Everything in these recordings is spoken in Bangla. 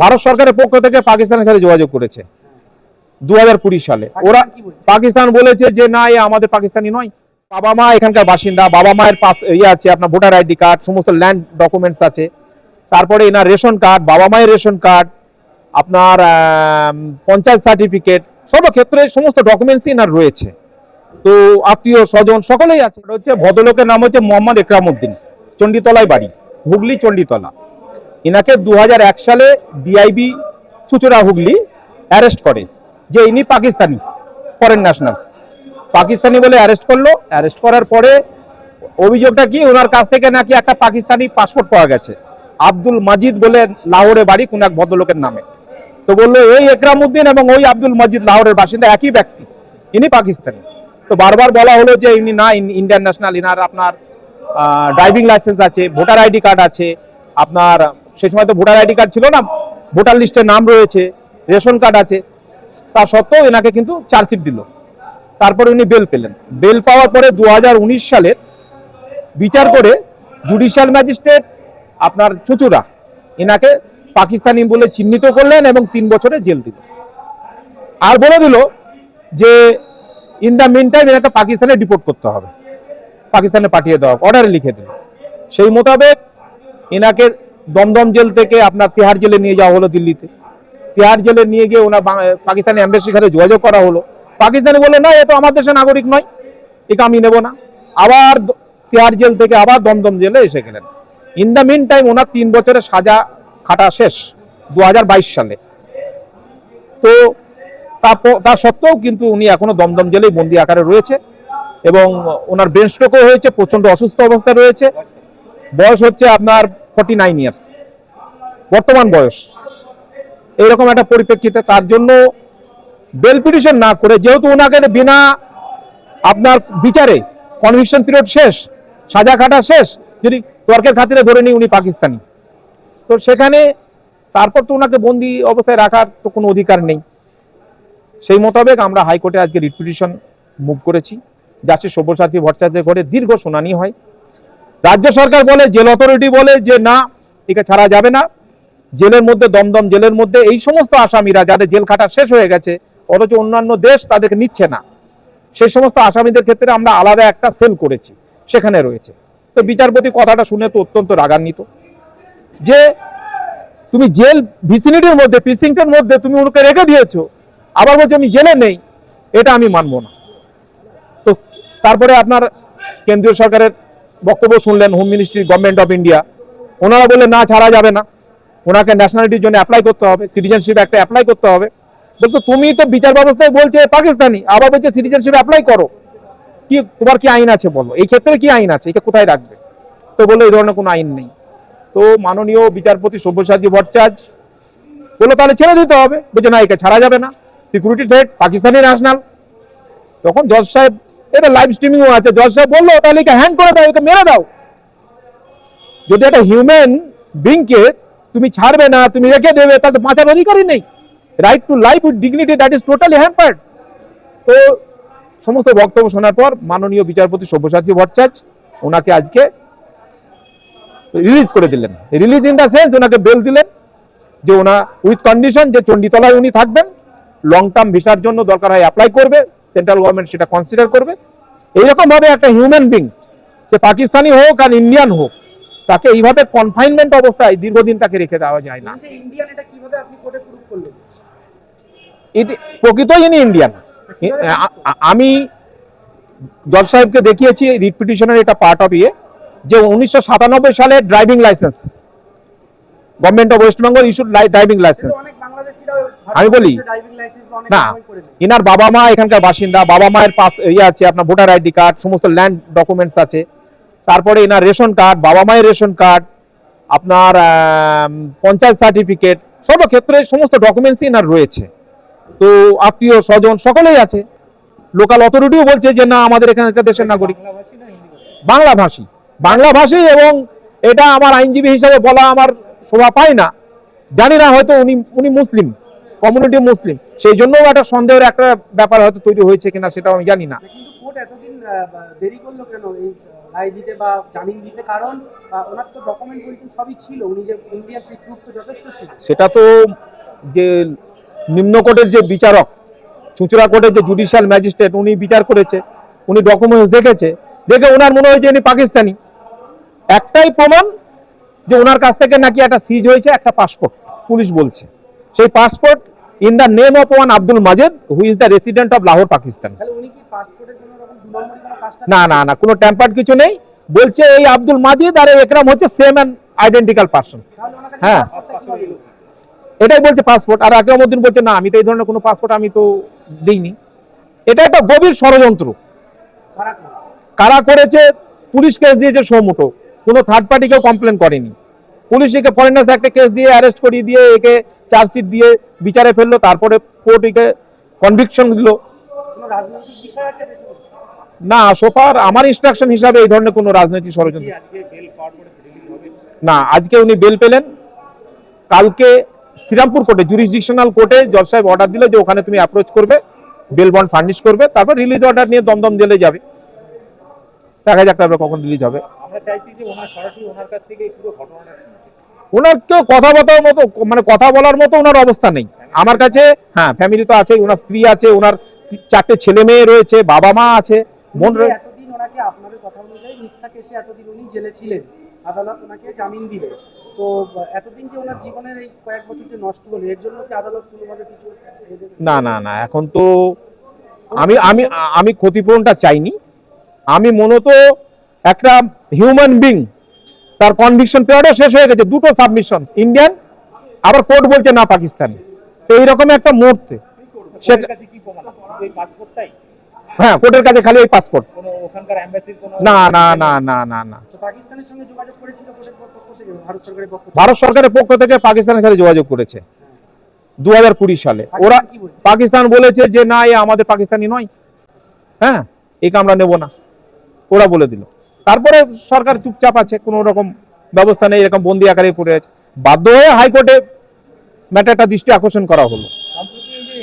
ভারত সরকারের পক্ষ থেকে পাকিস্তানের সাথে যোগাযোগ করেছে। দু হাজার কুড়ি সালে। ওরা পাকিস্তান বলেছে যে না এ আমাদের পাকিস্তানি নয়। বাবা মা এখানকার বাসিন্দা বাবা মায়ের পাস ইয়ে আছে আপনার ভোটার আইডি কার্ড সমস্ত ল্যান্ড ডকুমেন্টস আছে। তারপরে এনার রেশন কার্ড বাবা মায়ের রেশন কার্ড আপনার পঞ্চায়েত সার্টিফিকেট সব সর্বক্ষেত্রে সমস্ত ডকুমেন্টসই এনার রয়েছে। তো আত্মীয় স্বজন সকলেই আছে। হচ্ছে ভদ্রলোকের নাম হচ্ছে মোহাম্মদ একরামউদ্দিন চণ্ডীতলায় বাড়ি হুগলি চণ্ডীতলা। ইনাকে দু সালে ডিআইবি চুচুড়া হুগলি অ্যারেস্ট করে, যে ইনি পাকিস্তানি ফরেন ন্যাশনালস পাকিস্তানি বলে অ্যারেস্ট করল, অ্যারেস্ট করার পরে অভিযোগটা কি ওনার কাছ থেকে নাকি একটা পাকিস্তানি পাসপোর্ট পাওয়া গেছে। আব্দুল মাজিদ বলে লাহোরে বাড়ি, কোন এক ভদ্রলোকের নামে। তো বলল, এই একরামউদ্দিন এবং ওই আব্দুল মাজিদ লাহোরের বাসিন্দা, একই ব্যক্তি, ইনি পাকিস্তানি। তো বারবার বলা হলো যে ইনি না, ইন- ইন্ডিয়ান ন্যাশনাল ইনার আপনার ড্রাইভিং লাইসেন্স আছে, ভোটার আইডি কার্ড আছে, আপনার সেই সময় তো ভোটার আইডি কার্ড ছিল না, ভোটার লিস্টে নাম রয়েছে, রেশন কার্ড আছে। তা সত্ত্বেও এনাকে কিন্তু চার্জশিট দিল। তারপরে উনি বেল পেলেন। বেল পাওয়ার পরে দু হাজার উনিশ সালের বিচার করে জুডিশিয়াল ম্যাজিস্ট্রেট আপনার চুচুরা এনাকে পাকিস্তানি বলে চিহ্নিত করলেন এবং তিন বছরে জেল দিল। আর বলে দিল যে ইন দ্য মিন টাইম এনাকে পাকিস্তানে ডিপোর্ট করতে হবে। পাকিস্তানে পাঠিয়ে দেওয়া অর্ডারে লিখে দিল। সেই মোতাবেক এনাকে দমদম জেল থেকে আপনার তিহার জেলে নিয়ে যাওয়া হলো দিল্লিতে। তিহার জেলে নিয়ে গিয়ে ওনার পাকিস্তানি অ্যাম্বাসির সাথে যোগাযোগ করা হলো। পাকিস্তানি বলল, না, এ তো আমার দেশের নাগরিক নয়। একে আমি নেব না। আবার তিহার জেল থেকে আবার দমদম জেলে এসে গেলেন। ইন দ্য মিন টাইম ওনার তিন বছরের সাজা খাটা শেষ দু হাজার বাইশ সালে। তো তা সত্ত্বেও কিন্তু উনি এখনও দমদম জেলেই বন্দি আকারে রয়েছে এবং ওনার ব্রেন স্ট্রোকও হয়েছে প্রচণ্ড অসুস্থ অবস্থায় রয়েছে। বয়স হচ্ছে আপনার ফর্টি নাইন ইয়ার্স বর্তমান বয়স। এইরকম একটা পরিপ্রেক্ষিতে তার জন্য বেল পিটিশন না করে, যেহেতু ওনাকে বিনা আপনার বিচারে কনভিকশন পিরিয়ড শেষ, সাজা খাটা শেষ, যদি তর্কের খাতিরে ধরে নিই উনি পাকিস্তানি। তো সেখানে তারপর তো ওনাকে বন্দি অবস্থায় রাখার তো কোনো অধিকার নেই। সেই মোতাবেক আমরা হাইকোর্টে আজকে রিট পিটিশন মুভ করেছি জাস্টিস সব্যসাচী ভট্টাচার্যের ঘরে দীর্ঘ শুনানি হয়। রাজ্য সরকার বলে, জেল অথরিটি বলে যে, না, একে ছাড়া যাবে না। জেলের মধ্যে, দমদম জেলের মধ্যে, এই সমস্ত আসামিরা যাদের জেল খাটা শেষ হয়ে গেছে, অথচ অন্যান্য দেশ তাদেরকে নিচ্ছে না। সেই সমস্ত আসামিদের ক্ষেত্রে আমরা আলাদা একটা সেল করেছি, সেখানে রয়েছে। তো বিচারপতি কথাটা শুনে তো অত্যন্ত রাগান্বিত। যে, তুমি জেল ভিসিনিটির মধ্যে প্রিসিংটের মধ্যে তুমি ওকে রেখে দিয়েছ, আবার বলছে আমি জেলে নেই, এটা আমি মানবো না। তো তারপরে আপনার কেন্দ্রীয় সরকারের বক্তব্য শুনলেন home ministry government of India ওনারা বললেন, না, ছাড়া যাবে না। ওনাকে ন্যাশনালিটির জন্য অ্যাপ্লাই করতে হবে। সিটিজেনশিপ একটা অ্যাপ্লাই করতে হবে। বলতো তুমি তো বিচার ব্যবস্থায় বলছে পাকিস্তানি, আবার বলছে সিটিজেনশিপ অ্যাপ্লাই করো। কি, তোমার কি আইন আছে বলো? এই ক্ষেত্রে কি আইন আছে? একে কোথায় রাখবে? তো বলল, এই ধরনের কোনো আইন নেই। তো মাননীয় বিচারপতি সব্যসাচী ভট্টাচার্য বলল, তাহলে ছেড়ে দিতে হবে। বলছে, না, একে ছাড়া যাবে না। সিকিউরিটি থ্রেট পাকিস্তানি ন্যাশনাল তখন জজ সাহেব এটা লাইভ স্ট্রিমিংও আছে। জজ সাহেব বলল, তাহলে একে হ্যান্ড করে দাও, একে মেরে দাও। যদি একটা হিউম্যান বিংকে তুমি ছাড়বে না, তুমি রেখে দেবে, তাহলে তো বাঁচার অধিকারই নেই। Right to life with dignity that is totally hampered তো সমস্ত বক্তব্য শোনার পর মাননীয় বিচারপতি সব্যসাচী ভট্টাচার্য ওনাকে আজকে রিলিজ করে দিলেন। রিলিজ ইন দ্য সেন্স ওনাকে বেল দিলেন যে ওনা উইথ কন্ডিশন যে চণ্ডীতলায় উনি থাকবেন লং টার্ম ভিসার জন্য দরকার হয় অ্যাপ্লাই করবে। সেন্ট্রাল গভর্নমেন্ট সেটা কনসিডার করবে। এইরকম ভাবে একটা হিউম্যান বিং সে পাকিস্তানি হোক আর ইন্ডিয়ান হোক তাকে এইভাবে কনফাইনমেন্ট অবস্থায় দীর্ঘদিন তাকে রেখে দেওয়া যায় না। এটা প্রকৃতই ইনি ইন্ডিয়ান আমি জজ সাহেবকে দেখিয়েছি রিট পিটিশনের এটা পার্ট অফ ইয়ে যে উনিশশো সাতানব্বই সালে driving licence government of West Bengal issued driving licence আমি বলি, না। ইনার বাবা মা এখানকার বাসিন্দা বাবা মায়ের পাস ইয়ে আছে আপনার ভোটার আইডি কার্ড সমস্ত ল্যান্ড ডকুমেন্টস আছে। তারপরে এনার রেশন কার্ড বাবা মায়ের রেশন কার্ড আপনার পঞ্চায়েত সার্টিফিকেট সর্বক্ষেত্রে সমস্ত ডকুমেন্টসই এনার রয়েছে। তো আত্মীয় স্বজন সকলেই আছে। লোকাল অথরিটিও বলছে যে না আমাদের এখানকার দেশের নাগরিক? বাংলা ভাষী? বাংলা ভাষী এবং এটা আমার আইনজীবী হিসাবে বলা আমার শোভা পায় না। জানি না হয়তো উনি উনি মুসলিম কমিউনিটি মুসলিম। সেই জন্যও একটা সন্দেহের একটা ব্যাপার হয়তো তৈরি হয়েছে কিনা সেটাও আমি জানি না। কিন্তু কোর্ট এতদিন আহ, বা- দেরি করল কেন? এই রায় দিতে বা জামিন দিতে? কারণ ওনার তো ডকুমেন্ট বলছেন সবই ছিল। উনি যে ইন্ডিয়ান সেই তো যথেষ্ট ছিল সেটা তো যে নিম্ন কোর্টের যে বিচারক চুচড়া কোর্টের যে জুডিশিয়াল ম্যাজিস্ট্রেট উনি বিচার করেছে উনি ডকুমেন্টস দেখেছে। দেখে ওনার মনে হয় যে উনি পাকিস্তানি। একটাই প্রমাণ যে ওনার কাছ থেকে নাকি একটা সিজ হয়েছে একটা পাসপোর্ট পুলিশ বলছে। সেই passport in the name of one Abdul Majed who is the resident of Lahore Pakistan না না না কোনো ট্যাম্পার্ড কিছু নেই। বলছে এই আব্দুল মাজিদ আর এই একরাম হচ্ছে সেম অ্যান্ড আইডেন্টিক্যাল পার্সন হ্যাঁ। এটাই বলছে পাসপোর্ট আর আকরামউদ্দিন বলছে না আমি তো এই ধরনের কোনো পাসপোর্ট আমি তো দিইনি। এটা একটা গভীর ষড়যন্ত্র? কারা করেছে? পুলিশ কেস দিয়েছে সৌমুটো। কোনো থার্ড পার্টি কেউ কমপ্লেন করেনি। পুলিশ একে ফরেনার্স একটা কেস দিয়ে অ্যারেস্ট করিয়ে দিয়ে একে চার্জশিট দিয়ে বিচারে ফেলল, তারপরে কোর্ট একে কনভিকশন দিল? না সোফার আমার ইনস্ট্রাকশন হিসাবে এই ধরনের কোনো রাজনৈতিক ষড়যন্ত্র না, আজকে উনি বেল পেলেন। কালকে শ্রীরামপুর কোর্টে জুরিসডিকশনাল কোর্টে জজ সাহেব অর্ডার দিল যে ওখানে তুমি অ্যাপ্রোচ করবে বেল বন্ড ফার্নিশ করবে, তারপর রিলিজ অর্ডার নিয়ে দমদম জেলে যাবে। দেখা যাক তারপরে কখন রিলিজ হবে। চাইছি যে ওনার সরাসরি ওনার কাছ থেকে পুরো ঘটনাটা ওনার কেউ কথা বলার মতো মানে কথা বলার মতো ওনার অবস্থা নেই। আমার কাছে হ্যাঁ ফ্যামিলি তো আছে ওনার স্ত্রী আছে ওনার চারটে ছেলে মেয়ে রয়েছে বাবা মা আছে বোন এতদিন ওনাকে আপনাদের কথা অনুযায়ী মিথ্যা কেসে এতদিন উনি জেলে ছিলেন। আদালত ওনাকে জামিন দিলে তো এতদিন যে ওনার জীবনের এই কয়েক বছর যে নষ্ট হলো এর জন্য কি আদালত কোনোভাবে কিছু না না না এখন তো আমি আমি আমি ক্ষতিপূরণটা চাইনি। আমি মূলত একটা হিউম্যান বিং তার কনভিকশন পিরিয়ডও শেষ হয়ে গেছে দুটো সাবমিশন ইন্ডিয়ান আবার কোর্ট বলছে না পাকিস্তান তো এইরকম একটা মুহূর্তে। হ্যাঁ কোর্টের কাছে খালি ওই পাসপোর্ট না না না না না না। ভারত সরকারের পক্ষ থেকে? পাকিস্তানের সাথে যোগাযোগ করেছে। দু হাজার কুড়ি সালে। ওরা পাকিস্তান বলেছে যে না এ আমাদের পাকিস্তানি নয়। হ্যাঁ এই আমরা নেব না। ওরা বলে দিল। তারপরে সরকার চুপচাপ আছে কোনো রকম ব্যবস্থা নেই এরকম বন্দি আকারে পড়ে আছে। বাধ্য হয়ে হাইকোর্টে ম্যাটারটা দৃষ্টি আকর্ষণ করা হলো।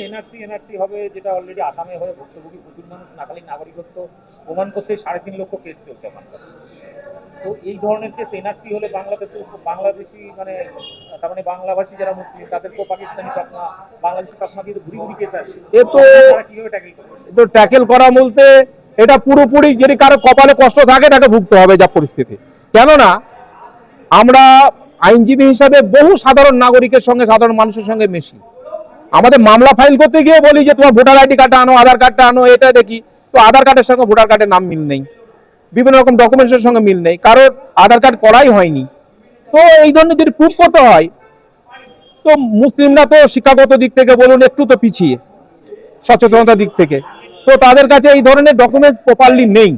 এনআরসি এনআরসি হবে যেটা অলরেডি আসামে হয়ে ভুক্তভোগী প্রচুর মানুষ নাকালি নাগরিকত্ব প্রমাণ করতে সাড়ে তিন লক্ষ কেস চলছে ওখানকার তো এই ধরনের কেস এনআরসি হলে বাংলাদেশ তো বাংলাদেশি মানে তার মানে বাংলাভাষী যারা মুসলিম তাদেরকেও পাকিস্তানি পাকনা বাংলাদেশি পাকনা দিয়ে ঘুরি ঘুরি কেস আছে এ তো- কীভাবে ট্যাকেল করবে? তো ট্যাকেল করা বলতে এটা পুরোপুরি যদি কারও কপালে কষ্ট থাকে, তাকে ভুগতে হবে যা পরিস্থিতি। কেননা, আমরা আইনজীবী হিসাবে বহু সাধারণ নাগরিকের সঙ্গে, সাধারণ মানুষের সঙ্গে মিশি। আমাদের মামলা ফাইল করতে গিয়ে বলি যে, তোমার ভোটার আইডি কার্ডটা আনো, আধার কার্ডটা আনো, এটা দেখি। তো আধার কার্ডের সঙ্গে ভোটার কার্ডের নাম মিল নেই। বিভিন্ন রকম ডকুমেন্টসের সঙ্গে মিল নেই। কারোর আধার কার্ড করাই হয়নি। তো এই ধরনের যদি প্রুফ করতে হয়, তো মুসলিমরা তো শিক্ষাগত দিক থেকে বলুন, একটু তো পিছিয়ে, সচেতনতার দিক থেকে। তো তাদের কাছে এই ধরনের ডকুমেন্টস প্রপারলি নেই।